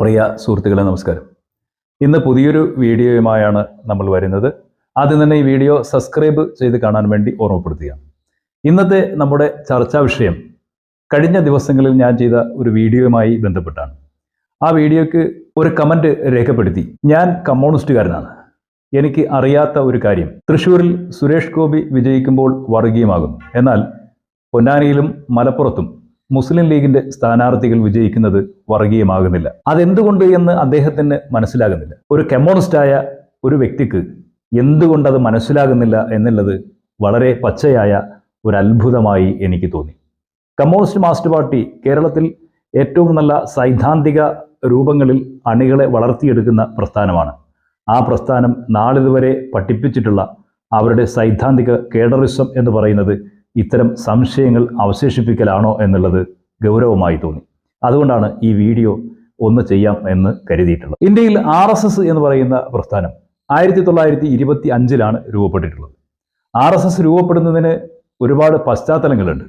പ്രിയ സുഹൃത്തുക്കളെ നമസ്കാരം. ഇന്ന് പുതിയൊരു വീഡിയോയുമായാണ് നമ്മൾ വരുന്നത്. ആദ്യം തന്നെ ഈ വീഡിയോ സബ്സ്ക്രൈബ് ചെയ്ത് കാണാൻ വേണ്ടി ഓർമ്മപ്പെടുത്തുക ഇന്നത്തെ നമ്മുടെ ചർച്ചാ വിഷയം കഴിഞ്ഞ ദിവസങ്ങളിൽ ഞാൻ ചെയ്ത ഒരു വീഡിയോയുമായി ബന്ധപ്പെട്ടാണ്. ആ വീഡിയോയ്ക്ക് ഒരു കമന്റ് രേഖപ്പെടുത്തി. ഞാൻ കമ്മ്യൂണിസ്റ്റുകാരനാണ്. എനിക്ക് അറിയാത്ത ഒരു കാര്യം. തൃശ്ശൂരിൽ സുരേഷ് ഗോപി വിജയിക്കുമ്പോൾ വർഗീയമാകും എന്നാൽ പൊന്നാനിയിലും മലപ്പുറത്തും മുസ്ലിം ലീഗിന്റെ സ്ഥാനാർത്ഥികൾ വിജയിക്കുന്നത് വർഗീയമാകുന്നില്ല. അതെന്തുകൊണ്ട് എന്ന് അദ്ദേഹത്തിന് മനസ്സിലാകുന്നില്ല. ഒരു കമ്മ്യൂണിസ്റ്റായ ഒരു വ്യക്തിക്ക് എന്തുകൊണ്ടത് മനസ്സിലാകുന്നില്ല എന്നുള്ളത് വളരെ പച്ചയായ ഒരു അത്ഭുതമായി എനിക്ക് തോന്നി. കമ്മ്യൂണിസ്റ്റ് മാസ്റ്റർ പാർട്ടി കേരളത്തിൽ ഏറ്റവും നല്ല സൈദ്ധാന്തിക രൂപങ്ങളിൽ അണികളെ വളർത്തിയെടുക്കുന്ന പ്രസ്ഥാനമാണ്. ആ പ്രസ്ഥാനം നാളിതുവരെ പഠിപ്പിച്ചിട്ടുള്ള അവരുടെ സൈദ്ധാന്തിക കേഡറിസം എന്ന് പറയുന്നത് ഇത്തരം സംശയങ്ങൾ അവശേഷിപ്പിക്കലാണോ എന്നുള്ളത് ഗൗരവമായി തോന്നി. അതുകൊണ്ടാണ് ഈ വീഡിയോ ഒന്ന് ചെയ്യാം എന്ന് കരുതിയിട്ടുള്ളത്. ഇന്ത്യയിൽ ആർ എസ് എസ് എന്ന് പറയുന്ന പ്രസ്ഥാനം ആയിരത്തി തൊള്ളായിരത്തി ഇരുപത്തി അഞ്ചിലാണ് രൂപപ്പെട്ടിട്ടുള്ളത്. ആർ എസ് എസ് രൂപപ്പെടുന്നതിന് ഒരുപാട് പശ്ചാത്തലങ്ങളുണ്ട്.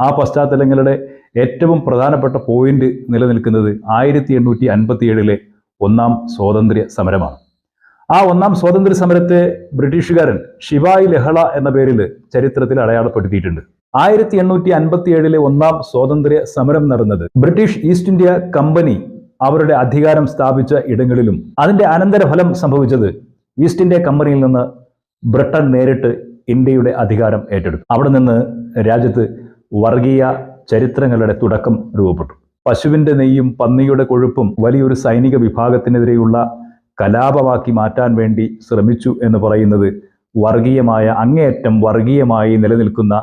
ആ പശ്ചാത്തലങ്ങളുടെ ഏറ്റവും പ്രധാനപ്പെട്ട പോയിന്റ് നിലനിൽക്കുന്നത് ആയിരത്തി എണ്ണൂറ്റി ഒന്നാം സ്വാതന്ത്ര്യ സമരമാണ് ആ ഒന്നാം സ്വാതന്ത്ര്യ സമരത്തെ ബ്രിട്ടീഷുകാരൻ ശിവായി ലഹള എന്ന പേരിൽ ചരിത്രത്തിൽ അടയാളപ്പെടുത്തിയിട്ടുണ്ട്. ആയിരത്തി എണ്ണൂറ്റി അൻപത്തി ഏഴിലെ ഒന്നാം സ്വാതന്ത്ര്യ സമരം നടന്നത് ബ്രിട്ടീഷ് ഈസ്റ്റ് ഇന്ത്യ കമ്പനി അവരുടെ അധികാരം സ്ഥാപിച്ച ഇടങ്ങളിലും അതിന്റെ അനന്തരഫലം സംഭവിച്ചത് ഈസ്റ്റ് ഇന്ത്യ കമ്പനിയിൽ നിന്ന് ബ്രിട്ടൻ നേരിട്ട് ഇന്ത്യയുടെ അധികാരം ഏറ്റെടുത്തു. അവിടെ നിന്ന് രാജ്യത്ത് വർഗീയ ചരിത്രങ്ങളുടെ തുടക്കം രൂപപ്പെട്ടു. പശുവിന്റെ നെയ്യും പന്നിയുടെ കൊഴുപ്പും വലിയൊരു സൈനിക വിഭാഗത്തിനെതിരെയുള്ള കലാപമാക്കി മാറ്റാൻ വേണ്ടി ശ്രമിച്ചു എന്ന് പറയുന്നത് വർഗീയമായ അങ്ങേയറ്റം വർഗീയമായി നിലനിൽക്കുന്ന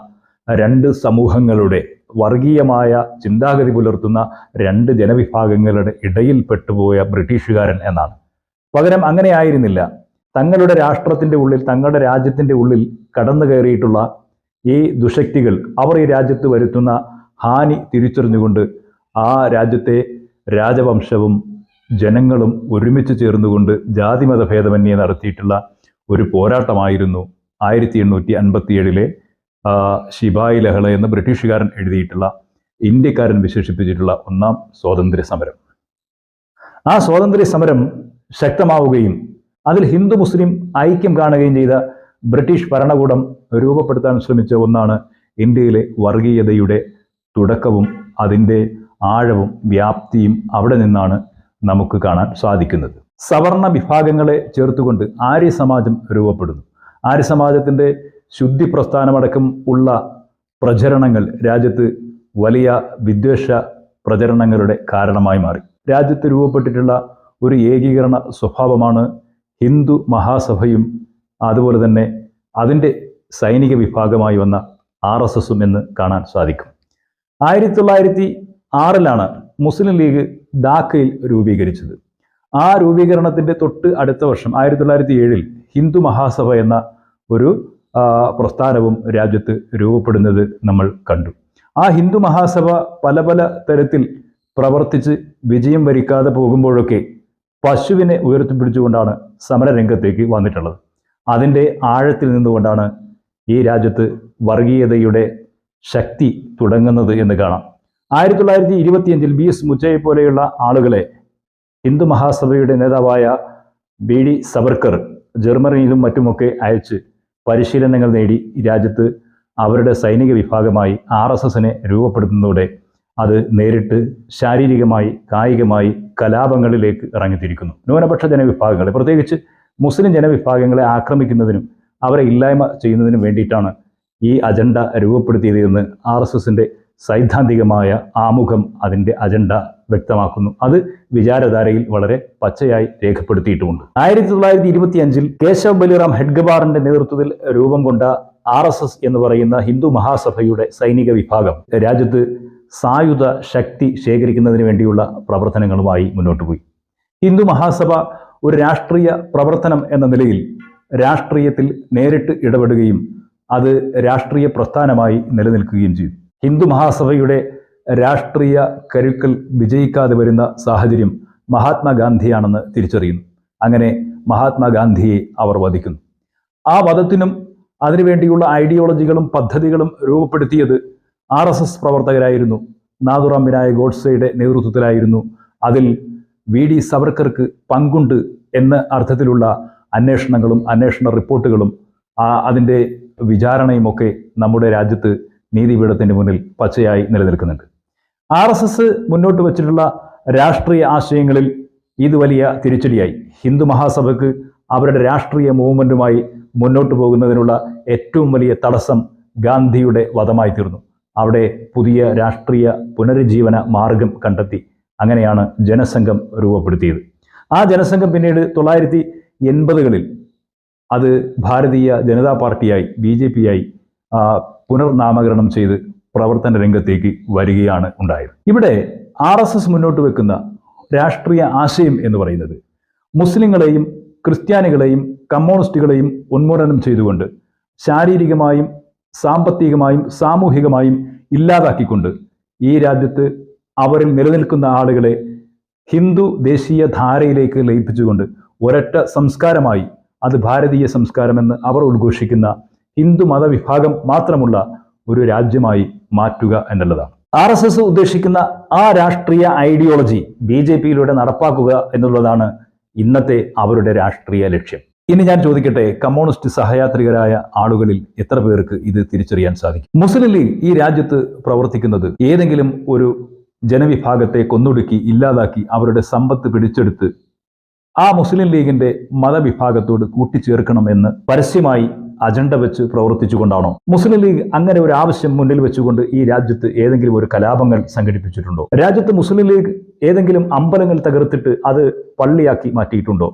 രണ്ട് സമൂഹങ്ങളുടെ വർഗീയമായ ചിന്താഗതി പുലർത്തുന്ന രണ്ട് ജനവിഭാഗങ്ങളുടെ ഇടയിൽ പെട്ടുപോയ ബ്രിട്ടീഷുകാരൻ എന്നാണ്. പകരം അങ്ങനെ ആയിരുന്നില്ല. തങ്ങളുടെ രാഷ്ട്രത്തിന്റെ ഉള്ളിൽ തങ്ങളുടെ രാജ്യത്തിന്റെ ഉള്ളിൽ കടന്നു കയറിയിട്ടുള്ള ഈ ദുശക്തികൾ അവർ ഈ രാജ്യത്ത് വരുത്തുന്ന ഹാനി തിരിച്ചറിഞ്ഞുകൊണ്ട് ആ രാജ്യത്തെ രാജവംശവും ജനങ്ങളും ഒരുമിച്ച് ചേർന്നുകൊണ്ട് ജാതിമത ഭേദമന്യേ നടത്തിയിട്ടുള്ള ഒരു പോരാട്ടമായിരുന്നു ആയിരത്തി എണ്ണൂറ്റി അൻപത്തി ഏഴിലെ ശിബായി ലഹള എന്ന ബ്രിട്ടീഷുകാരൻ എഴുതിയിട്ടുള്ള ഇന്ത്യക്കാരൻ വിശേഷിപ്പിച്ചിട്ടുള്ള ഒന്നാം സ്വാതന്ത്ര്യ സമരം ആ സ്വാതന്ത്ര്യ സമരം ശക്തമാവുകയും അതിൽ ഹിന്ദു മുസ്ലിം ഐക്യം കാണുകയും ചെയ്ത ബ്രിട്ടീഷ് ഭരണകൂടം രൂപപ്പെടുത്താൻ ശ്രമിച്ച ഒന്നാണ് ഇന്ത്യയിലെ വർഗീയതയുടെ തുടക്കവും അതിന്റെ ആഴവും വ്യാപ്തിയും അവിടെ നിന്നാണ് നമുക്ക് കാണാൻ സാധിക്കുന്നത്. സവർണ വിഭാഗങ്ങളെ ചേർത്തുകൊണ്ട് ആര്യ സമാജം രൂപപ്പെടുന്നു. ആര്യ സമാജത്തിന്റെ ശുദ്ധി പ്രസ്ഥാനമടക്കം ഉള്ള പ്രചരണങ്ങൾ രാജ്യത്ത് വലിയ വിദ്വേഷ പ്രചരണങ്ങളുടെ കാരണമായി മാറി. രാജ്യത്ത് രൂപപ്പെട്ടിട്ടുള്ള ഒരു ഏകീകരണ സ്വഭാവമാണ് ഹിന്ദു മഹാസഭയും അതുപോലെ തന്നെ അതിന്റെ സൈനിക വിഭാഗമായി വന്ന ആർ എസ് എസും എന്ന് കാണാൻ സാധിക്കും. ആയിരത്തി തൊള്ളായിരത്തി ആറിലാണ് മുസ്ലിം ലീഗ് ധാക്കയിൽ രൂപീകരിച്ചത്. ആ രൂപീകരണത്തിന്റെ തൊട്ട് അടുത്ത വർഷം ആയിരത്തി തൊള്ളായിരത്തി ഏഴിൽ ഹിന്ദു മഹാസഭ എന്ന ഒരു പ്രസ്ഥാനവും രാജ്യത്ത് രൂപപ്പെടുന്നത് നമ്മൾ കണ്ടു. ആ ഹിന്ദു മഹാസഭ പല പല തരത്തിൽ പ്രവർത്തിച്ച് വിജയം വരിക്കാതെ പോകുമ്പോഴൊക്കെ പശുവിനെ ഉയർത്തിപ്പിടിച്ചുകൊണ്ടാണ് സമരരംഗത്തേക്ക് വന്നിട്ടുള്ളത്. അതിന്റെ ആഴത്തിൽ നിന്നുകൊണ്ടാണ് ഈ രാജ്യത്ത് വർഗീയതയുടെ ശക്തി തുടങ്ങുന്നത് എന്ന് കാണാം. ആയിരത്തി തൊള്ളായിരത്തി ഇരുപത്തിയഞ്ചിൽ ബി എസ് മുച്ചയെ പോലെയുള്ള ആളുകളെ ഹിന്ദു മഹാസഭയുടെ നേതാവായ ബി ഡി സവർക്കർ ജർമ്മനിയിലും മറ്റുമൊക്കെ അയച്ച് പരിശീലനങ്ങൾ നേടി രാജ്യത്ത് അവരുടെ സൈനിക വിഭാഗമായി ആർ എസ് എസിനെ രൂപപ്പെടുത്തുന്നതോടെ അത് നേരിട്ട് ശാരീരികമായി കായികമായി കലാപങ്ങളിലേക്ക് ഇറങ്ങിത്തിരിക്കുന്നു. ന്യൂനപക്ഷ ജനവിഭാഗങ്ങളെ പ്രത്യേകിച്ച് മുസ്ലിം ജനവിഭാഗങ്ങളെ ആക്രമിക്കുന്നതിനും അവരെ ഇല്ലായ്മ ചെയ്യുന്നതിനും വേണ്ടിയിട്ടാണ് ഈ അജണ്ട രൂപപ്പെടുത്തിയതെന്ന് ആർ എസ് എസിന്റെ സൈദ്ധാന്തികമായ ആമുഖം അതിന്റെ അജണ്ട വ്യക്തമാക്കുന്നു. അത് വിചാരധാരയിൽ വളരെ പച്ചയായി രേഖപ്പെടുത്തിയിട്ടുമുണ്ട്. ആയിരത്തി തൊള്ളായിരത്തി ഇരുപത്തി അഞ്ചിൽ കേശവ് ബലിറാം ഹെഡ്ഗബാറിന്റെ നേതൃത്വത്തിൽ രൂപം കൊണ്ട ആർ എസ് എസ് എന്ന് പറയുന്ന ഹിന്ദു മഹാസഭയുടെ സൈനിക വിഭാഗം രാജ്യത്ത് സായുധ ശക്തി ശേഖരിക്കുന്നതിന് വേണ്ടിയുള്ള പ്രവർത്തനങ്ങളുമായി മുന്നോട്ട് പോയി. ഹിന്ദു മഹാസഭ ഒരു രാഷ്ട്രീയ പ്രവർത്തനം എന്ന നിലയിൽ രാഷ്ട്രീയത്തിൽ നേരിട്ട് ഇടപെടുകയും അത് രാഷ്ട്രീയ പ്രസ്ഥാനമായി നിലനിൽക്കുകയും ചെയ്തു. ഹിന്ദു മഹാസഭയുടെ രാഷ്ട്രീയ കരുക്കൾ വിജയിക്കാതെ വരുന്ന സാഹചര്യം മഹാത്മാഗാന്ധിയാണെന്ന് തിരിച്ചറിയുന്നു. അങ്ങനെ മഹാത്മാഗാന്ധിയെ അവർ വധിക്കുന്നു. ആ വധത്തിനും അതിനുവേണ്ടിയുള്ള ഐഡിയോളജികളും പദ്ധതികളും രൂപപ്പെടുത്തിയത് ആർ എസ് എസ് പ്രവർത്തകരായിരുന്നു. നാഥുറാം വിനായക് ഗോഡ്സയുടെ നേതൃത്വത്തിലായിരുന്നു. അതിൽ വി ഡി സവർക്കർക്ക് പങ്കുണ്ട് എന്ന അർത്ഥത്തിലുള്ള അന്വേഷണങ്ങളും അന്വേഷണ റിപ്പോർട്ടുകളും അതിന്റെ വിചാരണയുമൊക്കെ നമ്മുടെ രാജ്യത്ത് നീതിപീഠത്തിന്റെ മുന്നിൽ പച്ചയായി നിലനിൽക്കുന്നുണ്ട്. ആർ എസ് എസ് മുന്നോട്ട് വച്ചിട്ടുള്ള രാഷ്ട്രീയ ആശയങ്ങളിൽ ഇത് വലിയ തിരിച്ചടിയായി. ഹിന്ദു മഹാസഭയ്ക്ക് അവരുടെ രാഷ്ട്രീയ മൂവ്മെന്റുമായി മുന്നോട്ട് പോകുന്നതിനുള്ള ഏറ്റവും വലിയ തടസ്സം ഗാന്ധിയുടെ വധമായി തീർന്നു. അവിടെ പുതിയ രാഷ്ട്രീയ പുനരുജ്ജീവന മാർഗം കണ്ടെത്തി അങ്ങനെയാണ് ജനസംഘം രൂപപ്പെടുത്തിയത്. ആ ജനസംഘം പിന്നീട് തൊള്ളായിരത്തി എൺപതുകളിൽ അത് ഭാരതീയ ജനതാ പാർട്ടിയായി ബി ജെ പിയായി പുനർനാമകരണം ചെയ്ത് പ്രവർത്തന രംഗത്തേക്ക് വരികയാണ് ഉണ്ടായത്. ഇവിടെ ആർ എസ് എസ് മുന്നോട്ട് വെക്കുന്ന രാഷ്ട്രീയ ആശയം എന്ന് പറയുന്നത് മുസ്ലിങ്ങളെയും ക്രിസ്ത്യാനികളെയും കമ്മ്യൂണിസ്റ്റുകളെയും ഉന്മൂലനം ചെയ്തുകൊണ്ട് ശാരീരികമായും സാമ്പത്തികമായും സാമൂഹികമായും ഇല്ലാതാക്കിക്കൊണ്ട് ഈ രാജ്യത്ത് അവരിൽ നിലനിൽക്കുന്ന ആളുകളെ ഹിന്ദു ദേശീയ ധാരയിലേക്ക് ലയിപ്പിച്ചുകൊണ്ട് ഒരൊറ്റ സംസ്കാരമായി അത് ഭാരതീയ സംസ്കാരമെന്ന് അവർ ഉദ്ഘോഷിക്കുന്ന ഹിന്ദു മതവിഭാഗം മാത്രമുള്ള ഒരു രാജ്യമായി മാറ്റുക എന്നുള്ളതാണ്. ആർ എസ് എസ് ഉദ്ദേശിക്കുന്ന ആ രാഷ്ട്രീയ ഐഡിയോളജി ബി ജെ പിയിലൂടെ നടപ്പാക്കുക എന്നുള്ളതാണ് ഇന്നത്തെ അവരുടെ രാഷ്ട്രീയ ലക്ഷ്യം. ഇനി ഞാൻ ചോദിക്കട്ടെ കമ്മ്യൂണിസ്റ്റ് സഹയാത്രികരായ ആളുകളിൽ എത്ര പേർക്ക് ഇത് തിരിച്ചറിയാൻ സാധിക്കും? മുസ്ലിം ലീഗ് ഈ രാജ്യത്ത് പ്രവർത്തിക്കുന്നത് ഏതെങ്കിലും ഒരു ജനവിഭാഗത്തെ കൊന്നൊടുക്കി ഇല്ലാതാക്കി അവരുടെ സമ്പത്ത് പിടിച്ചെടുത്ത് ആ മുസ്ലിം ലീഗിന്റെ മതവിഭാഗത്തോട് കൂട്ടിച്ചേർക്കണമെന്ന് പരസ്യമായി അജണ്ട വെച്ച് പ്രവർത്തിച്ചുകൊണ്ടാണോ? മുസ്ലിം ലീഗ് അങ്ങനെ ഒരു ആവശ്യം മുന്നിൽ വെച്ചുകൊണ്ട് ഈ രാജ്യത്ത് ഏതെങ്കിലും ഒരു കലാപങ്ങൾ സംഘടിപ്പിച്ചിട്ടുണ്ടോ? രാജ്യത്ത് മുസ്ലിം ലീഗ് ഏതെങ്കിലും അമ്പലങ്ങൾ തകർത്തിട്ട് അത് പള്ളിയാക്കി മാറ്റിയിട്ടുണ്ടോ?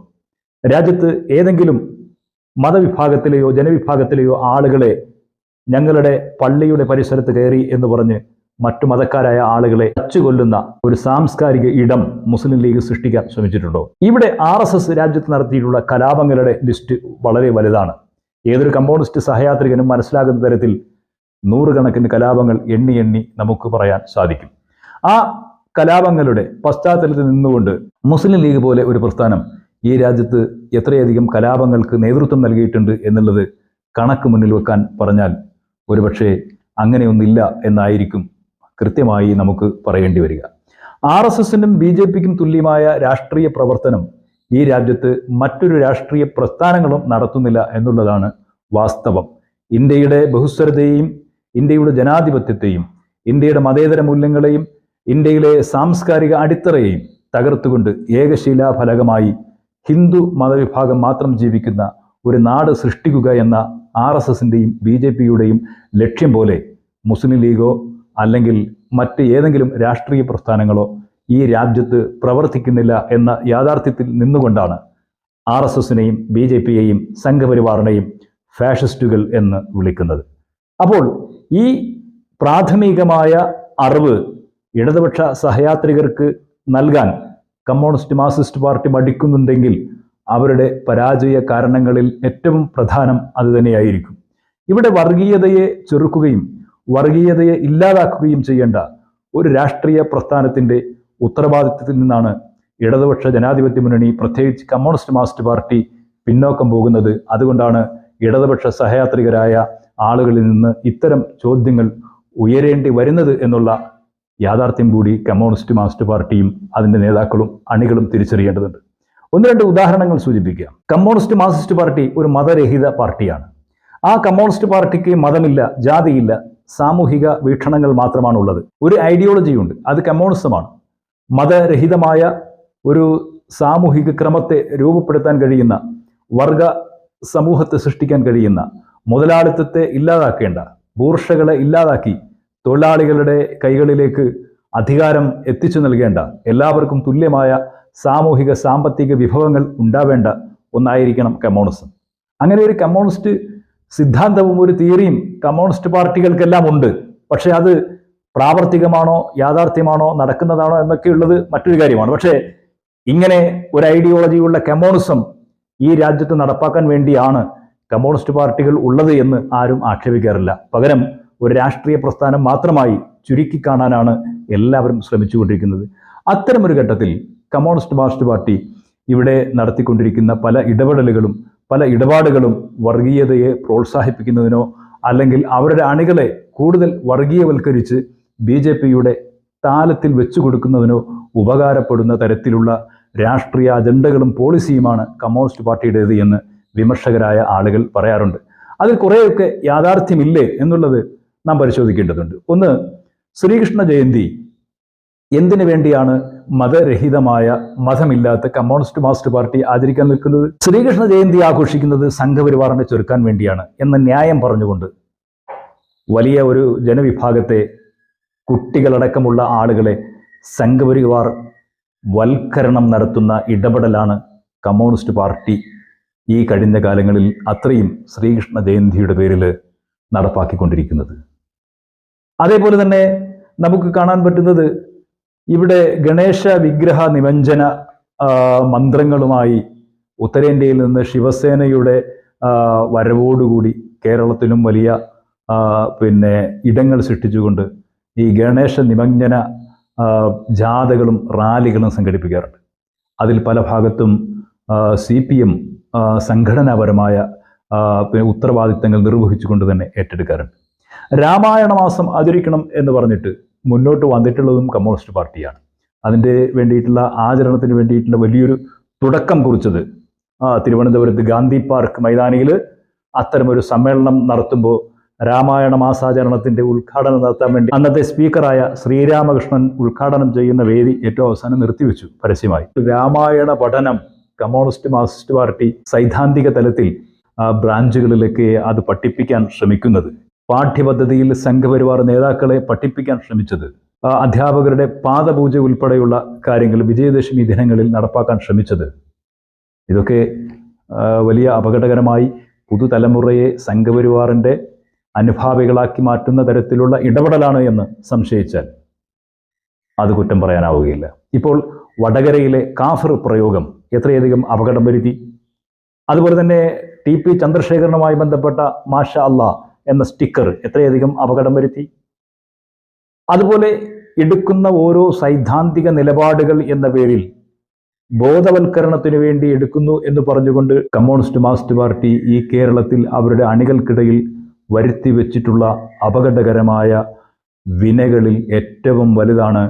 രാജ്യത്ത് ഏതെങ്കിലും മതവിഭാഗത്തിലെയോ ജനവിഭാഗത്തിലെയോ ആളുകളെ ഞങ്ങളുടെ പള്ളിയുടെ പരിസരത്ത് കയറി എന്ന് പറഞ്ഞ് മറ്റു മതക്കാരായ ആളുകളെ അച്ചുകൊല്ലുന്ന ഒരു സാംസ്കാരിക ഇടം മുസ്ലിം ലീഗ് സൃഷ്ടിക്കാൻ ശ്രമിച്ചിട്ടുണ്ടോ? ഇവിടെ ആർ രാജ്യത്ത് നടത്തിയിട്ടുള്ള കലാപങ്ങളുടെ ലിസ്റ്റ് വളരെ വലുതാണ്. ഏതൊരു കമ്മ്യൂണിസ്റ്റ് സഹയാത്രികനും മനസ്സിലാകുന്ന തരത്തിൽ നൂറുകണക്കിന് കലാപങ്ങൾ എണ്ണി എണ്ണി നമുക്ക് പറയാൻ സാധിക്കും. ആ കലാപങ്ങളുടെ പശ്ചാത്തലത്തിൽ നിന്നുകൊണ്ട് മുസ്ലിം ലീഗ് പോലെ ഒരു പ്രസ്ഥാനം ഈ രാജ്യത്ത് എത്രയധികം കലാപങ്ങൾക്ക് നേതൃത്വം നൽകിയിട്ടുണ്ട് എന്നുള്ളത് കണക്ക് മുന്നിൽ വെക്കാൻ പറഞ്ഞാൽ ഒരുപക്ഷെ അങ്ങനെയൊന്നില്ല എന്നായിരിക്കും കൃത്യമായി നമുക്ക് പറയേണ്ടി വരിക. ആർ എസ് എസിനും ബി ജെ പിക്കും തുല്യമായ രാഷ്ട്രീയ പ്രവർത്തനം ഈ രാജ്യത്ത് മറ്റൊരു രാഷ്ട്രീയ പ്രസ്ഥാനങ്ങളും നടത്തുന്നില്ല എന്നുള്ളതാണ് വാസ്തവം. ഇന്ത്യയുടെ ബഹുസ്വരതയെയും ഇന്ത്യയുടെ ജനാധിപത്യത്തെയും ഇന്ത്യയുടെ മതേതര മൂല്യങ്ങളെയും ഇന്ത്യയിലെ സാംസ്കാരിക അടിത്തറയെയും തകർത്തുകൊണ്ട് ഏകശിലാഫലകമായി ഹിന്ദു മതവിഭാഗം മാത്രം ജീവിക്കുന്ന ഒരു നാട് സൃഷ്ടിക്കുക എന്ന ആർ എസ് എസിന്റെയും ബി ജെ പിയുടെയും ലക്ഷ്യം പോലെ മുസ്ലിം ലീഗോ അല്ലെങ്കിൽ മറ്റ് ഏതെങ്കിലും രാഷ്ട്രീയ പ്രസ്ഥാനങ്ങളോ ഈ രാജ്യത്ത് പ്രവർത്തിക്കുന്നില്ല എന്ന യാഥാർത്ഥ്യത്തിൽ നിന്നുകൊണ്ടാണ് ആർ എസ് എസിനെയും ബി ജെ പിയെയും സംഘപരിവാറിനെയും ഫാഷിസ്റ്റുകൾ എന്ന് വിളിക്കുന്നത്. അപ്പോൾ ഈ പ്രാഥമികമായ അറിവ് ഇടതുപക്ഷ സഹയാത്രികർക്ക് നൽകാൻ കമ്മ്യൂണിസ്റ്റ് മാർക്സിസ്റ്റ് പാർട്ടി മടിക്കുന്നുണ്ടെങ്കിൽ അവരുടെ പരാജയ കാരണങ്ങളിൽ ഏറ്റവും പ്രധാനം അതുതന്നെയായിരിക്കും ഇവിടെ വർഗീയതയെ ചെറുക്കുകയും വർഗീയതയെ ഇല്ലാതാക്കുകയും ചെയ്യേണ്ട ഒരു രാഷ്ട്രീയ പ്രസ്ഥാനത്തിന്റെ ഉത്തരവാദിത്വത്തിൽ നിന്നാണ് ഇടതുപക്ഷ ജനാധിപത്യ മുന്നണി പ്രത്യേകിച്ച് കമ്മ്യൂണിസ്റ്റ് മാർക്സിസ്റ്റ് പാർട്ടി പിന്നോക്കം പോകുന്നത്. അതുകൊണ്ടാണ് ഇടതുപക്ഷ സഹയാത്രികരായ ആളുകളിൽ നിന്ന് ഇത്തരം ചോദ്യങ്ങൾ ഉയരേണ്ടി വരുന്നത് എന്നുള്ള യാഥാർത്ഥ്യം കൂടി കമ്മ്യൂണിസ്റ്റ് മാർക്സിസ്റ്റ് പാർട്ടിയും അതിന്റെ നേതാക്കളും അണികളും തിരിച്ചറിയേണ്ടതുണ്ട്. ഒന്ന് രണ്ട് ഉദാഹരണങ്ങൾ സൂചിപ്പിക്കുക കമ്മ്യൂണിസ്റ്റ് മാർക്സിസ്റ്റ് പാർട്ടി ഒരു മതരഹിത പാർട്ടിയാണ്. ആ കമ്മ്യൂണിസ്റ്റ് പാർട്ടിക്ക് മതമില്ല ജാതിയില്ല സാമൂഹിക വീക്ഷണങ്ങൾ മാത്രമാണ് ഉള്ളത് ഒരു ഐഡിയോളജിയുണ്ട്. അത് കമ്മ്യൂണിസമാണ്. മതരഹിതമായ ഒരു സാമൂഹിക ക്രമത്തെ രൂപപ്പെടുത്താൻ കഴിയുന്ന വർഗ സമൂഹത്തെ സൃഷ്ടിക്കാൻ കഴിയുന്ന മുതലാളിത്തത്തെ ഇല്ലാതാക്കേണ്ട ബൂർഷകളെ ഇല്ലാതാക്കി തൊഴിലാളികളുടെ കൈകളിലേക്ക് അധികാരം എത്തിച്ചു നൽകേണ്ട എല്ലാവർക്കും തുല്യമായ സാമൂഹിക സാമ്പത്തിക വിഭവങ്ങൾ ഉണ്ടാവേണ്ട ഒന്നായിരിക്കണം കമ്മ്യൂണിസം. അങ്ങനെ ഒരു കമ്മ്യൂണിസ്റ്റ് സിദ്ധാന്തവും ഒരു തിയറിയും കമ്മ്യൂണിസ്റ്റ് പാർട്ടികൾക്കെല്ലാം ഉണ്ട്. പക്ഷെ അത് പ്രാവർത്തികമാണോ യാഥാർത്ഥ്യമാണോ നടക്കുന്നതാണോ എന്നൊക്കെയുള്ളത് മറ്റൊരു കാര്യമാണ്. പക്ഷേ ഇങ്ങനെ ഒരു ഐഡിയോളജിയുള്ള കമ്മ്യൂണിസം ഈ രാജ്യത്ത് നടപ്പാക്കാൻ വേണ്ടിയാണ് കമ്മ്യൂണിസ്റ്റ് പാർട്ടികൾ ഉള്ളത് എന്ന് ആരും ആക്ഷേപിക്കാറില്ല. പകരം ഒരു രാഷ്ട്രീയ പ്രസ്ഥാനം മാത്രമായി ചുരുക്കി കാണാനാണ് എല്ലാവരും ശ്രമിച്ചുകൊണ്ടിരിക്കുന്നത്. അത്തരമൊരു ഘട്ടത്തിൽ കമ്മ്യൂണിസ്റ്റ് മാർക്സിസ്റ്റ് പാർട്ടി ഇവിടെ നടത്തിക്കൊണ്ടിരിക്കുന്ന പല ഇടപെടലുകളും പല ഇടപാടുകളും വർഗീയതയെ പ്രോത്സാഹിപ്പിക്കുന്നതിനോ അല്ലെങ്കിൽ അവരുടെ അണികളെ കൂടുതൽ വർഗീയവൽക്കരിച്ച് ബി ജെ പിയുടെ താലത്തിൽ വെച്ചു കൊടുക്കുന്നതിനോ ഉപകാരപ്പെടുന്ന തരത്തിലുള്ള രാഷ്ട്രീയ അജണ്ടകളും പോളിസിയുമാണ് കമ്മ്യൂണിസ്റ്റ് പാർട്ടിയുടേത് എന്ന് വിമർശകരായ ആളുകൾ പറയാറുണ്ട്. അതിൽ കുറേയൊക്കെ യാഥാർത്ഥ്യമില്ലേ എന്നുള്ളത് നാം പരിശോധിക്കേണ്ടതുണ്ട്. ഒന്ന് ശ്രീകൃഷ്ണ ജയന്തി എന്തിനു വേണ്ടിയാണ് മതരഹിതമായ മതമില്ലാത്ത കമ്മ്യൂണിസ്റ്റ് മാസ്റ്റർ പാർട്ടി ആചരിക്കാൻ നിൽക്കുന്നത്? ശ്രീകൃഷ്ണ ജയന്തി ആഘോഷിക്കുന്നത് സംഘപരിവാറിനെ ചെറുക്കാൻ വേണ്ടിയാണ് എന്ന ന്യായം പറഞ്ഞുകൊണ്ട് വലിയ ഒരു ജനവിഭാഗത്തെ കുട്ടികളടക്കമുള്ള ആളുകളെ സംഘപരിവാർ വൽക്കരണം നടത്തുന്ന ഇടപെടലാണ് കമ്മ്യൂണിസ്റ്റ് പാർട്ടി ഈ കഴിഞ്ഞ കാലങ്ങളിൽ അത്രയും ശ്രീകൃഷ്ണ ജയന്തിയുടെ പേരിൽ നടപ്പാക്കിക്കൊണ്ടിരിക്കുന്നത്. അതേപോലെ തന്നെ നമുക്ക് കാണാൻ പറ്റുന്നത് ഇവിടെ ഗണേശ വിഗ്രഹ നിമഞ്ജന മന്ത്രങ്ങളുമായി ഉത്തരേന്ത്യയിൽ നിന്ന് ശിവസേനയുടെ വരവോടുകൂടി കേരളത്തിലും വലിയ പിന്നെ ഇടങ്ങൾ സൃഷ്ടിച്ചുകൊണ്ട് ഈ ഗണേശ നിമഞ്ജന ജാഥകളും റാലികളും സംഘടിപ്പിക്കാറുണ്ട്. അതിൽ പല ഭാഗത്തും സി പി എം സംഘടനാപരമായ ഉത്തരവാദിത്തങ്ങൾ നിർവഹിച്ചുകൊണ്ട് തന്നെ ഏറ്റെടുക്കാറുണ്ട്. രാമായണ മാസം ആചരിക്കണം എന്ന് പറഞ്ഞിട്ട് മുന്നോട്ട് വന്നിട്ടുള്ളതും കമ്മ്യൂണിസ്റ്റ് പാർട്ടിയാണ്. അതിന്റെ വേണ്ടിയിട്ടുള്ള ആചരണത്തിന് വേണ്ടിയിട്ടുള്ള വലിയൊരു തുടക്കം കുറിച്ചത് തിരുവനന്തപുരത്ത് ഗാന്ധി പാർക്ക് മൈതാനിയിൽ അത്തരമൊരു സമ്മേളനം നടത്തുമ്പോൾ രാമായണ മാസാചരണത്തിന്റെ ഉദ്ഘാടനം നടത്താൻ വേണ്ടി അന്നത്തെ സ്പീക്കറായ ശ്രീരാമകൃഷ്ണൻ ഉദ്ഘാടനം ചെയ്യുന്ന വേദി ഏറ്റവും അവസാനം നിർത്തിവെച്ചു. പരസ്യമായി. രാമായണ പഠനം കമ്മ്യൂണിസ്റ്റ് മാർക്സിസ്റ്റ് പാർട്ടി സൈദ്ധാന്തിക തലത്തിൽ ബ്രാഞ്ചുകളിലേക്ക് അത് പഠിപ്പിക്കാൻ ശ്രമിക്കുന്നത്. പാഠ്യപദ്ധതിയിൽ സംഘപരിവാർ നേതാക്കളെ പഠിപ്പിക്കാൻ ശ്രമിച്ചത്. അധ്യാപകരുടെ പാദപൂജ ഉൾപ്പെടെയുള്ള കാര്യങ്ങൾ വിജയദശമി ദിനങ്ങളിൽ നടപ്പാക്കാൻ ശ്രമിച്ചത്. ഇതൊക്കെ വലിയ അപകടകരമായി പുതുതലമുറയെ സംഘപരിവാറിന്റെ അനുഭാവികളാക്കി മാറ്റുന്ന തരത്തിലുള്ള ഇടപെടലാണ് എന്ന് സംശയിച്ചാൽ അത് കുറ്റം പറയാനാവുകയില്ല. ഇപ്പോൾ വടകരയിലെ കാഫർ പ്രയോഗം എത്രയധികം അപകടം വരുത്തി? അതുപോലെ തന്നെ ടി പി ചന്ദ്രശേഖരനുമായി ബന്ധപ്പെട്ട മാഷ അല്ല എന്ന സ്റ്റിക്കർ എത്രയധികം അപകടം വരുത്തി? അതുപോലെ എടുക്കുന്ന ഓരോ സൈദ്ധാന്തിക നിലപാടുകൾ എന്ന പേരിൽ ബോധവൽക്കരണത്തിന് വേണ്ടി എടുക്കുന്നു എന്ന് പറഞ്ഞുകൊണ്ട് കമ്മ്യൂണിസ്റ്റ് മാർക്സിസ്റ്റ് പാർട്ടി ഈ കേരളത്തിൽ അവരുടെ അണികൾക്കിടയിൽ വരുത്തി വെച്ചിട്ടുള്ള അപകടകരമായ വിനകളിൽ ഏറ്റവും വലുതാണ്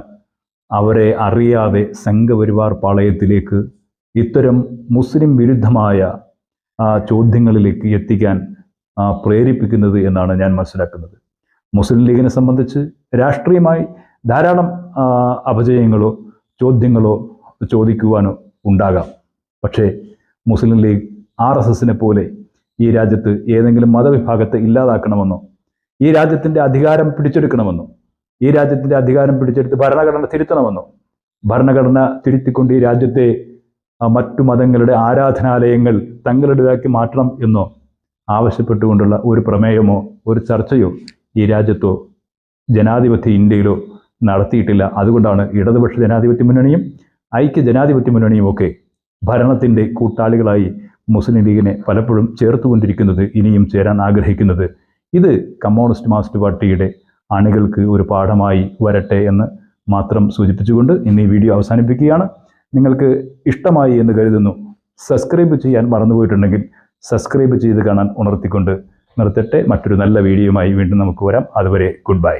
അവരെ അറിയാതെ സംഘപരിവാർ പാളയത്തിലേക്ക് ഇത്തരം മുസ്ലിം വിരുദ്ധമായ ചോദ്യങ്ങളിലേക്ക് എത്തിക്കാൻ പ്രേരിപ്പിക്കുന്നത് എന്നാണ് ഞാൻ മനസ്സിലാക്കുന്നത്. മുസ്ലിം ലീഗിനെ സംബന്ധിച്ച് രാഷ്ട്രീയമായി ധാരാളം അപജയങ്ങളോ ചോദ്യങ്ങളോ ചോദിക്കുവാനോ ഉണ്ടാകാം. പക്ഷേ മുസ്ലിം ലീഗ് ആർ എസ് എസിനെ പോലെ ഈ രാജ്യത്ത് ഏതെങ്കിലും മതവിഭാഗത്തെ ഇല്ലാതാക്കണമെന്നോ ഈ രാജ്യത്തിന്റെ അധികാരം പിടിച്ചെടുക്കണമെന്നോ ഈ രാജ്യത്തിന്റെ അധികാരം പിടിച്ചെടുത്ത് ഭരണഘടന തിരുത്തണമെന്നോ ഭരണഘടന തിരുത്തിക്കൊണ്ട് ഈ രാജ്യത്തെ മറ്റു മതങ്ങളുടെ ആരാധനാലയങ്ങൾ തങ്ങളുടേതാക്കി മാറ്റണം എന്നോ ആവശ്യപ്പെട്ടുകൊണ്ടുള്ള ഒരു പ്രമേയമോ ഒരു ചർച്ചയോ ഈ രാജ്യത്തോ ജനാധിപത്യ ഇന്ത്യയിലോ നടത്തിയിട്ടില്ല. അതുകൊണ്ടാണ് ഇടതുപക്ഷ ജനാധിപത്യ മുന്നണിയും ഐക്യ ജനാധിപത്യ മുന്നണിയും ഒക്കെ ഭരണത്തിന്റെ കൂട്ടാളികളായി മുസ്ലിം ലീഗിനെ പലപ്പോഴും ചേർത്തുകൊണ്ടിരിക്കുന്നത് ഇനിയും ചേരാൻ ആഗ്രഹിക്കുന്നത്. ഇത് കമ്മ്യൂണിസ്റ്റ് മാർക്സിസ്റ്റ് പാർട്ടിയുടെ അണികൾക്ക് ഒരു പാഠമായി വരട്ടെ എന്ന് മാത്രം സൂചിപ്പിച്ചുകൊണ്ട് ഇന്ന് ഈ വീഡിയോ അവസാനിപ്പിക്കുകയാണ്. നിങ്ങൾക്ക് ഇഷ്ടമായി എന്ന് കരുതുന്നു. സബ്സ്ക്രൈബ് ചെയ്യാൻ മറന്നുപോയിട്ടുണ്ടെങ്കിൽ സബ്സ്ക്രൈബ് ചെയ്ത് കാണാൻ ഉണർത്തിക്കൊണ്ട് നിർത്തട്ടെ. മറ്റൊരു നല്ല വീഡിയോയുമായി വീണ്ടും നമുക്ക് വരാം. അതുവരെ ഗുഡ് ബൈ.